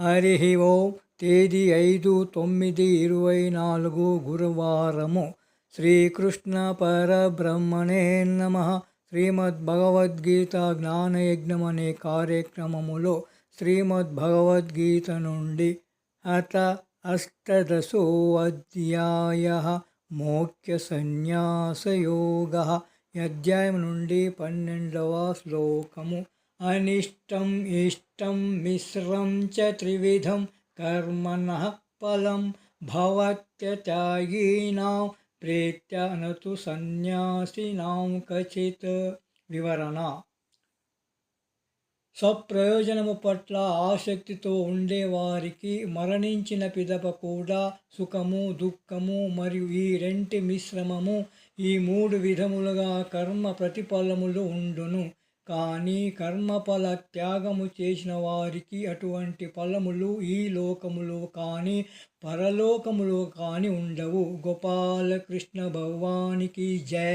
హరి ఓం తేదీ ఐదు తొమ్మిది ఇరవై నాలుగు గురువారము. శ్రీకృష్ణ పరబ్రహ్మణే నమ. శ్రీమద్ భగవద్గీత జ్ఞానయజ్ఞం అనే కార్యక్రమములో శ్రీమద్ భగవద్గీత నుండి అత అష్టదశో అధ్యాయ మోక్ష సన్యాసయోగ. అధ్యాయం నుండి పన్నెండవ శ్లోకము. అనిష్టం ఇష్టం మిశ్రం చ త్రివిధం కర్మణ ఫలం భవత్యత్యాగీనాం ప్రేత్యనతు సన్యాసినాం కచిత్ వివరణ స్వప్రయోజనము పట్ల ఆసక్తితో ఉండేవారికి మరణించిన పిదప కూడా సుఖము దుఃఖము మరియు ఈ రెంటి మిశ్రమము ఈ మూడు విధములుగా కర్మ ప్రతిఫలములు ఉండును। కానీ కర్మఫల త్యాగము చేసిన వారికి అటువంటి ఫలములు ఈ లోకములో కానీ పరలోకములో కానీ ఉండవు. గోపాలకృష్ణ భగవానికి జయ.